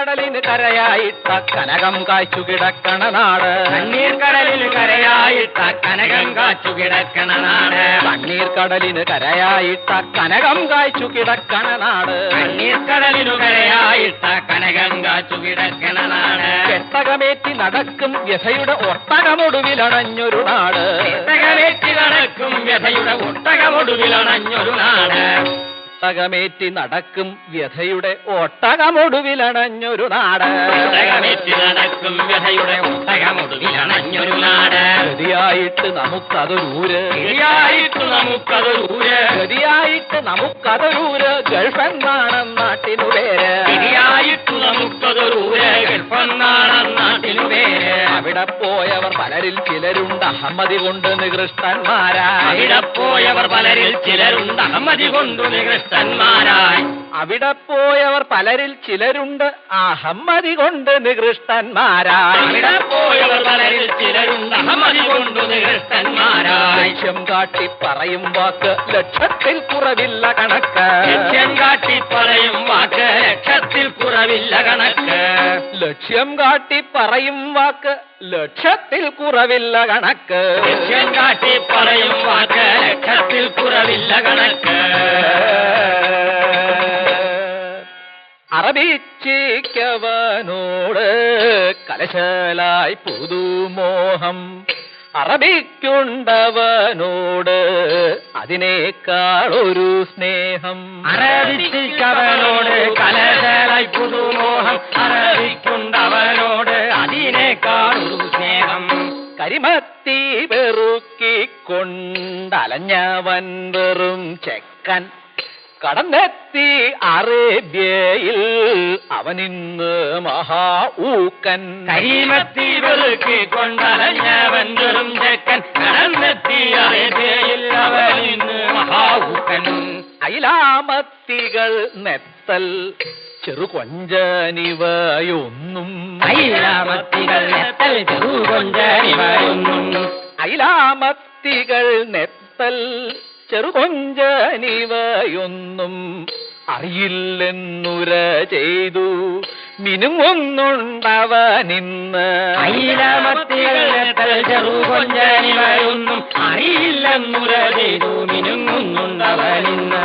കടലിന് കരയായിട്ട കനകം കാച്ചു കിടക്കണ നാട്. കണ്ണീർ കടലിൽ കരയായിട്ട കനകം കാച്ചു കിടക്കണ നാട്. കണ്ണീർ കടലിന് കരയായിട്ട കനകം കാച്ചു കിടക്കണ നാട്. കണ്ണീർ കടലിനു കരയായിട്ട കനകം കാച്ചു കിടക്കണ നാട്. കെട്ടകമേറ്റി നടക്കും വ്യഥയുടെ ഒട്ടകമൊടുവിലണഞ്ഞൊരു നാട്. ഒട്ടകമേറ്റി നടക്കും വ്യഥയുടെ ഒട്ടകമൊടുവിലണഞ്ഞൊരു നാട്. ഒട്ടകമേറ്റി നടക്കും വ്യഥയുടെ ഒട്ടകമൊടുവിലണഞ്ഞൊരു നാട്. ഒട്ടകമേറ്റി നടക്കും വ്യഥയുടെ ഒട്ടകമൊടുവിലണഞ്ഞൊരു നാട്. ഗതിയായിട്ട് നമുക്കതൊരൂര്. ഗതിയായിട്ട് നമുക്കതൊരൂര്. ഗതിയായിട്ട് നമുക്കതൊരൂര്. ഗൾഫ് എന്നാണ് നാട്ടിനു പേര് ഗതിയായിട്ട് നമുക്കതൊരു അവിടെ പോയവർ പലരിൽ ചിലരുണ്ട്. അഹമ്മതി കൊണ്ട് നികൃഷ്ടന്മാരായി. അവിടെ പോയവർ പലരിൽ ചിലരുണ്ട്. അഹമ്മതി കൊണ്ട് നികൃഷ്ടന്മാരായി. അവിടെ പോയവർ പലരിൽ ചിലരുണ്ട്. അഹമ്മതി കൊണ്ട് നികൃഷ്ടന്മാരായി. അവിടെ പോയവർ പലരിൽ ചിലരുണ്ട്. അഹമ്മതി കൊണ്ട് നികൃഷ്ടന്മാരായി. ലക്ഷ്യം കാട്ടി പറയും വാക്ക് ലക്ഷത്തിൽ കുറവില്ല കണക്ക്. ലക്ഷ്യം കാട്ടി പറയും വാക്ക് ലക്ഷത്തിൽ കുറവില്ല കണക്ക്. ലക്ഷ്യം കാട്ടി പറയും വാക്ക്. ലക്ഷത്തിൽ കുറവില്ല കണക്ക്. ലക്ഷ്യം കാട്ടി പറയും വാക്ക്. ലക്ഷത്തിൽ കുറവില്ല കണക്ക്. അറബിച്ചിക്കവനോട് കലശലായി പുതുമോഹം. അറബിക്കുണ്ടവനോട് അതിനേക്കാൾ ഒരു സ്നേഹം. അറബിക്കവനോട് കലശലായി പുതുമോഹം. അറബിക്കുണ്ടവനോട് അതിനേക്കാൾ ഒരു സ്നേഹം. കരിമത്തി വെറുക്കിക്കൊണ്ടലഞ്ഞവൻ വെറും ചെക്കൻ. കടന്നെത്തി അറേബ്യയിൽ അവനിന്ന് മഹാ ഊക്കൻ. കൈമത്തി വെളുക്കി കൊണ്ടലഞ്ഞവൻ വെറും ചെക്കൻ. കടന്നെത്തി അറേബ്യയിൽ അവനിന്ന് മഹാ ഊക്കൻ. അയിലാമത്തികൾ നെത്തൽ ചെറുകൊഞ്ചനിവയൊന്നും. അയിലാമത്തികൾ നെത്തൽ ചെറുകൊഞ്ചനിവയൊന്നും. അയിലാമത്തികൾ നെത്തൽ ചെറുകൊഞ്ചനിവയൊന്നും അറിയില്ലെന്നുര ചെയ്തു. ഐരാമത്തികൾ നെത്തൽ ചെറുകൊഞ്ചനിവയൊന്നും അറിയില്ലെന്നുര ചെയ്തു. മിനുങ്ങുന്നുണ്ടവനിന്ന്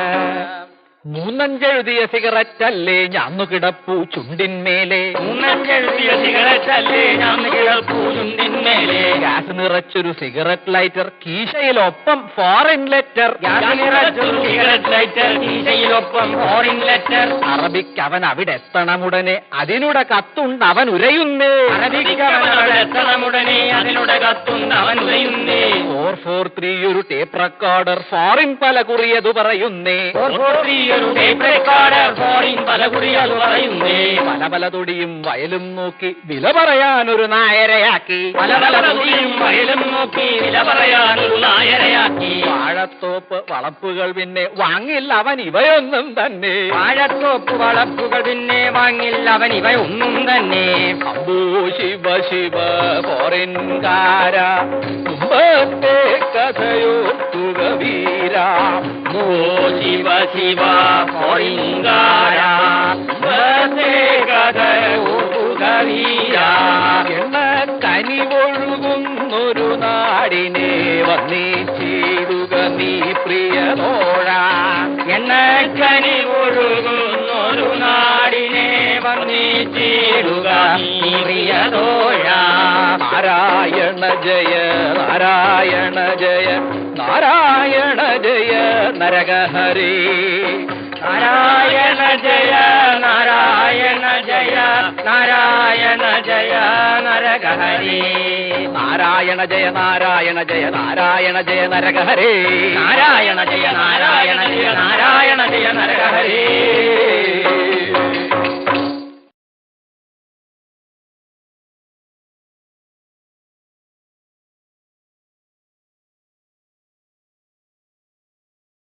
മൂന്നഞ്ചെഴുതിയ സിഗരറ്റല്ലേ ഞാന്നു കിടപ്പു ചുണ്ടിന്മേലെ. മൂന്നഞ്ചെഴുതിയ സിഗരറ്റല്ലേ ഞാൻ കിഴപ്പൂരുണ്ടിന്മേലെ ഗ്യാസ് നിറച്ചൊരു സിഗരറ്റ് ലൈറ്റർ കീശയിലൊപ്പം ഫോറിൻ ലെറ്റർ കീശയിലൊപ്പം ഫോറിൻ ലെറ്റർ അറബിക്ക് അവൻ അവിടെ എത്തണമുടനെ അതിനുടെ കത്തുണ്ട് അവൻ ഉരയുന്നേ. എത്തണമുടനെ അതിലൂടെ കത്തുണ്ട് അവൻ ഉരയുന്നേ. ഫോർ ഫോർ ത്രീ ഒരു ടേപ്പ് റെക്കോർഡർ ഫോറിൻ പല കുറിയത് പറയുന്നേ. ഫോർ ഫോർ ത്രീ ഒരു ടേപ്പ് റെക്കോർഡർ ഫോറിൻ പല കുറിയത് പറയുന്നേ. പല പല തൊടിയും വയലും നോക്കി വില പറയാൻ ഒരു നായരയാക്കി. പല പല തൊടിയും വയലും നോക്കി വില പറയാൻ ഒരു നായരയാക്കി വാഴത്തോപ്പ് വളപ്പുകൾ പിന്നെ വാങ്ങില്ല അവൻ ഇവയൊന്നും തന്നെ. വാഴത്തോപ്പ് വളപ്പുകൾ പിന്നെ വാങ്ങില്ല അവൻ ഇവയൊന്നും തന്നെ. അമ്പൂ ശിവ ശിവ പോറിൻ മുമ്പത്തെ കഥയോർക്കുക വീര. ഓ ശിവ ശിവ ഫോറിങ്കാര നീ പ്രിയതോഴ നാരായണ ജയ നാരായണ ജയ നാരായണ ജയ നരകഹരി നാരായണ ജയ നാരായണ ജയ നാരായണ ജയ നരകഹരി നാരായണ ജയ നാരായണ ജയ നാരായണ ജയ നരകഹരി നാരായണ ജയ നാരായണ ജയ നാരായണ ജയ നരകഹരി